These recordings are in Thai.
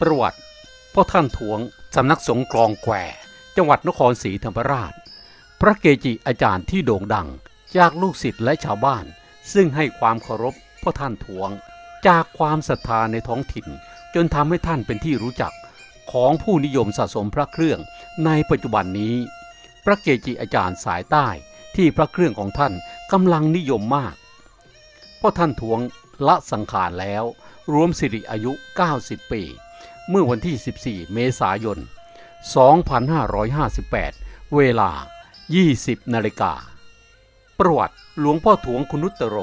ประวัติพ่อท่านถวงสำนักสงฆ์กลองแควจังหวัดนครศรีธรรมราช พระเกจิอาจารย์ที่โด่งดัง จากลูกศิษย์และชาวบ้าน ซึ่งให้ความเคารพพ่อท่านถวง จากความศรัทธาในท้องถิ่น จนทำให้ท่านเป็นที่รู้จักของผู้นิยมสะสมพระเครื่องในปัจจุบันนี้ พระเกจิอาจารย์สายใต้ที่พระเครื่องของท่านกำลังนิยมมากพ่อท่านถวงละสังขารแล้ว รวมสิริอายุ 90 ปี เมื่อวันที่ 14 เมษายน 2558 เวลา 20 นาฬิกา ประวัติหลวงพ่อถวงคุนุตโร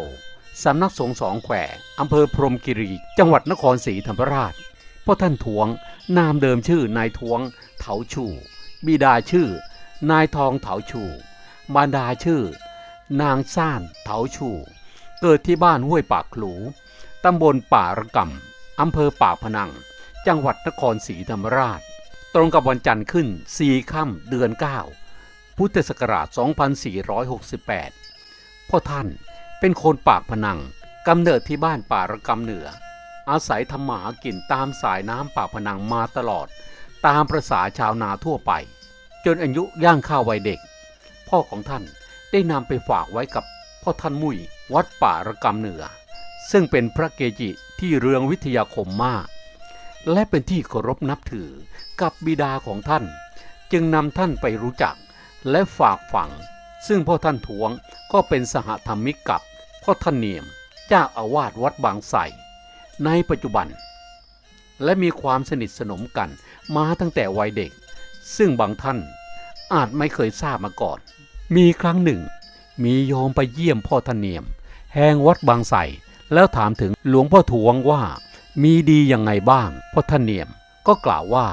สำนักสงฆ์สองแขวอำเภอพรมคิรี จังหวัดนครศรีธรรมราช พ่อท่านถวง นามเดิมชื่อนายถวง เถาชู บิดาชื่อ นายทองเถาชู มารดาชื่อ นางซ่านเถาชู เกิดที่บ้านห้วยปากขลู ตำบลป่าระกำอำเภอปากพนัง จังหวัดนครศรีธรรมราช ตรงกับวันจันทร์ขึ้น 4 ค่ำเดือน 9 พุทธศักราช 2468 พ่อท่านเป็นคนปากพนังกำเนิดที่บ้านป่าระกำเหนือ อาศัยทำมาหากินตามสายน้ำปากพนังมาตลอด ตามประษาชาวนาทั่วไป จนอายุย่างข้าวัยเด็ก พ่อของท่านได้นำไปฝากไว้กับพ่อท่านมุยวัดป่าระกำเหนือ ซึ่งเป็นพระเกจิที่เรืองวิทยาคมมาก และเป็นที่เคารพนับถือกับบิดาของท่าน จึงนำท่านไปรู้จักและฝากฝัง ซึ่งพ่อท่านถวงก็เป็นสหธรรมิกกับพ่อท่านเนียมเจ้าอาวาสวัดบางไทรในปัจจุบัน และมีความสนิทสนมกันมาตั้งแต่วัยเด็ก ซึ่งบางท่านอาจไม่เคยทราบมาก่อน มีครั้งหนึ่ง มีโยมไปเยี่ยมพ่อท่านเนียม แห่งวัดบางไทรแล้วถามถึงหลวงพ่อถวงว่า มีดียังไงบ้างพ่อท่านเนียมก็กล่าวว่า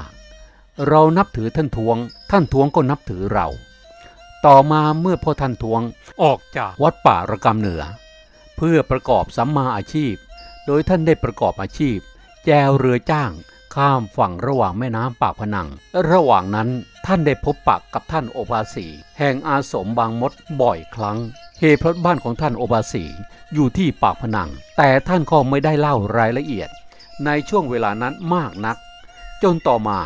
เรานับถือท่านทวง ท่านทวงก็นับถือเรา ต่อมาเมื่อพ่อท่านทวงออกจากวัดป่าระกำเหนือ เพื่อประกอบสัมมาอาชีพ โดยท่านได้ประกอบอาชีพ แจวเรือจ้าง ข้ามฝั่งระหว่างแม่น้ำปากพนัง ระหว่างนั้นท่านได้พบปะกับท่านโอภาสี แห่งอาสมบางมดบ่อยครั้งเหตุเพราะบ้านของท่านโอภาสีอยู่ที่ปากพนัง แต่ท่านก็ไม่ได้เล่ารายละเอียด ในช่วงเวลานั้นมากนัก จนต่อมา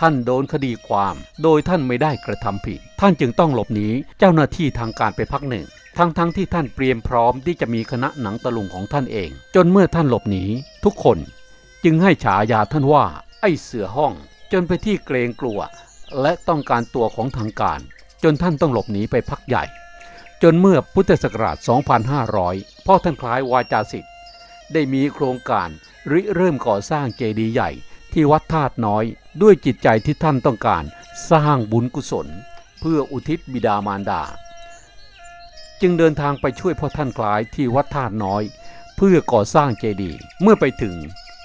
ท่านโดนคดีความโดยท่านไม่ได้กระทำผิด ท่านจึงต้องหลบหนีเจ้าหน้าที่ทางการไปพักหนึ่ง ทั้งๆทที่ท่านเตรียมพร้อมที่จะมีคณะหนังตะลุงของท่านเอง จนเมื่อท่านหลบหนีทุกคนจึงให้ฉายาท่านว่า ไอ้เสือห้อง จนไปที่เกรงกลัว และต้องการตัวของทางการ จนท่านต้องหลบหนีไปพักใหญ่ จนเมื่อพุทธศักราช 2500 พ่อท่านคล้ายวาจาสิทธิ์ ได้มีโครงการ ริเริ่มก่อสร้างเจดีย์ใหญ่ ที่วัดธาตุน้อย ด้วยจิตใจที่ท่านต้องการ สร้างบุญกุศล เพื่ออุทิศบิดามารดา จึงเดินทางไปช่วยพ่อท่านคล้ายที่วัดธาตุน้อย เพื่อก่อสร้างเจดีย์เมื่อไปถึง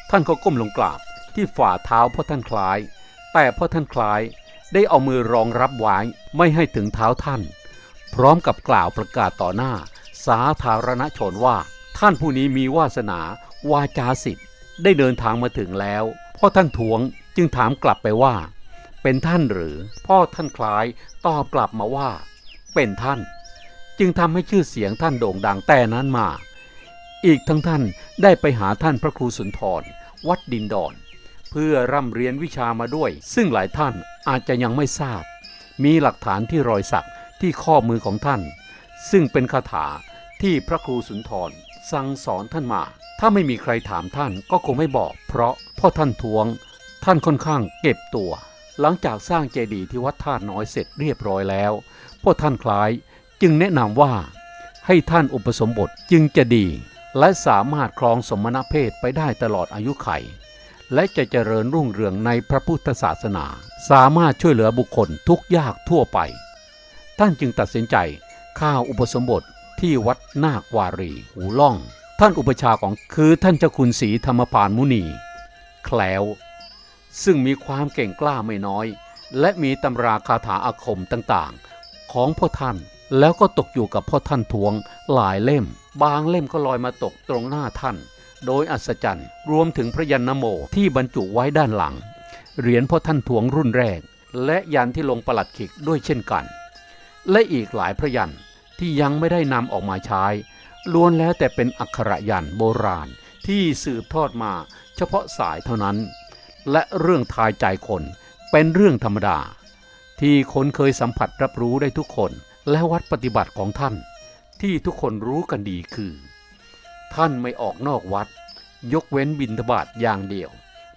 ท่านก็ก้มลงกราบที่ฝ่าเท้าพ่อท่านคล้าย แต่พ่อท่านคล้ายได้เอามือรองรับไว้ไม่ให้ถึงเท้าท่าน พร้อมกับกล่าวประกาศต่อหน้า สาธารณชนว่า ท่านผู้นี้มีวาสนาวาจาสิทธิ์ได้เดินทางมาถึงแล้ว พ่อท่านทวงจึงถามกลับไปว่า เป็นท่านหรือ พ่อท่านคล้ายตอบกลับมาว่า เป็นท่าน จึงทำให้ชื่อเสียงท่านโด่งดังแต่นั้นมา อีกทั้งท่านได้ไปหาท่านพระครูสุนทร วัดดินดอน เพื่อร่ำเรียนวิชามาด้วย ซึ่งหลายท่านอาจจะยังไม่ทราบ มีหลักฐานที่รอยสักที่ข้อมือของท่าน ซึ่งเป็นคาถาที่พระครูสุนทร สั่งสอนท่านมา ถ้าไม่มีใครถามท่านก็คงไม่บอก เพราะพ่อท่านทวง ท่านค่อนข้างเก็บตัว หลังจากสร้างเจดีย์ที่วัดท่าน้อยเสร็จเรียบร้อยแล้ว พ่อท่านคล้ายจึงแนะนำว่า ให้ท่านอุปสมบทจึงจะดี และสามารถครองสมณเพศไปได้ตลอดอายุไข และจะเจริญรุ่งเรืองในพระพุทธศาสนา สามารถช่วยเหลือบุคคลทุกยากทั่วไป ท่านจึงตัดสินใจข้าอุปสมบท ที่วัดนาควารีหูล่อง ท่านอุปชาของคือท่านเจ้าคุณศรีธรรมพานมุนี แคล้ว ซึ่งมีความเก่งกล้าไม่น้อย และมีตำราคาถาอาคมต่างๆ ของพ่อท่านแล้วก็ตกอยู่กับพ่อท่านทวงหลายเล่ม บางเล่มก็ลอยมาตกตรงหน้าท่าน โดยอัศจรรย์ รวมถึงพระยันนโมที่บรรจุไว้ด้านหลัง เหรียญพ่อท่านทวงรุ่นแรก และยันที่ลงประหลัดขิกด้วยเช่นกัน และอีกหลายพระยัน ที่ยังไม่ได้นำออกมาใช้ ล้วนแล้วแต่เป็นอักขระยันโบราณที่สืบทอดมาเฉพาะสายเท่านั้น และเรื่องทายใจคนเป็นเรื่องธรรมดา ที่คนเคยสัมผัสรับรู้ได้ทุกคนและวัดปฏิบัติของท่าน ที่ทุกคนรู้กันดีคือ ท่านไม่ออกนอกวัด ยกเว้นบิณฑบาตอย่างเดียว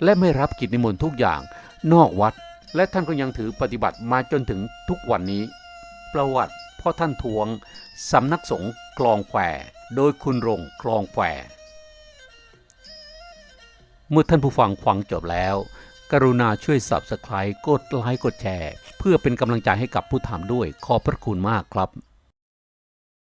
และไม่รับกิจนิมนต์ทุกอย่างนอกวัด และท่านก็ยังถือปฏิบัติมาจนถึงทุกวันนี้ ประวัติ พ่อท่านทวง สำนักสงฆ์คลองแควโดยคุณรงคลองแควเมื่อท่านผู้ฟังฟังจบแล้ว กรุณาช่วย Subscribe กดไลค์กดแชร์ เพื่อเป็นกำลังใจให้กับผู้ทำด้วยขอบพระคุณมากครับ